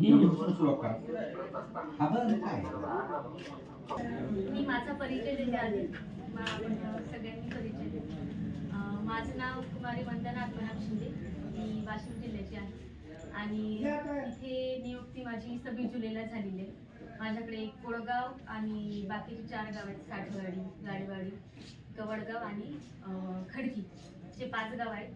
ही मी माझा परिचय देते आधी. सगळ्यांनी परिचय देऊ माझं नाव कुमारी वंदना आत्मनाथ शिंदे. मी वाशिम जिल्ह्याची आहे. आणि इथे नियुक्ती माझी सव्वीस जुलैला झालेली आहे. कोळगाव आणि बाकीचे चार गाव आहेत साठवाडी गाडेवाडी कवडगाव आणि खडकी जे पाच गाव आहेत.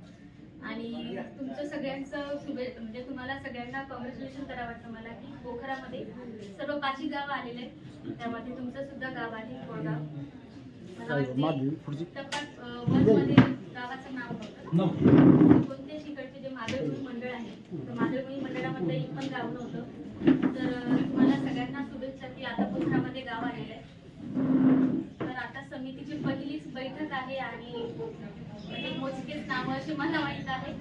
आणि तुमचं सगळ्यांचं शुभे म्हणजे तुम्हाला सगळ्यांना कॉंग्रॅच्युलेशन करावं वाटतं मला की पोखरामध्ये सर्व पाचही गाव आलेले आहेत. त्यामध्ये तुमचं सुद्धा गाव आहे कोळगाव. गावाचं नाव होतं कोणत्याच इकडचे जे मादळभूमी मंडळ आहे तर एक पण गाव नव्हतं. तर अं, तुम्हाला सगळ्यांना शुभेच्छा की आता पोखरामध्ये गाव आलेलं आहे. तर आता समितीची पहिलीच बैठक आहे आणि म्हणजे मोजकेच नावं अशी मला माहीत आहे.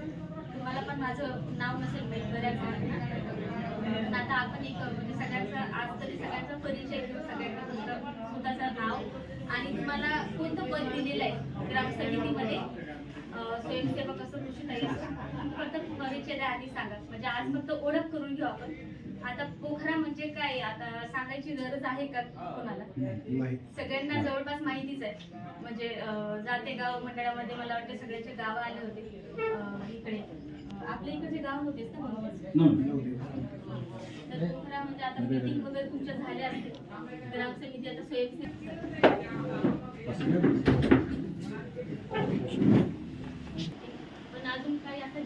तुम्हाला पण माझं नाव नसेल माहीत बऱ्याच पण आता आपण एक म्हणजे सगळ्यांचा आज तरी सगळ्यांचा परिचय घेऊ सगळ्यांना स्वतःचं नाव. आणि तुम्हाला कोणतं पद दिलेलं आहे ग्रामसमितीमध्ये? अं, स्वयंसेवक असं कृषीताई असं फक्त परिचय आधी सांगा. म्हणजे आज फक्त ओळख करून घेऊ आपण. आता पोखरा म्हणजे काय? आता सांगायची गरज आहे का कोणाला? सगळ्यांना जवळपास माहितीच आहे. म्हणजे जाते गाव मंडळामध्ये मला वाटते सगळ्याचे गाव आले होते इकडे. अं, आपल्या इकडचे गाव होतेच ना तर पोखरा म्हणजे आता मीटिंग वगैरे तुमच्या झाल्या असतील. ग्रामसमिती आता स्वयंसेवी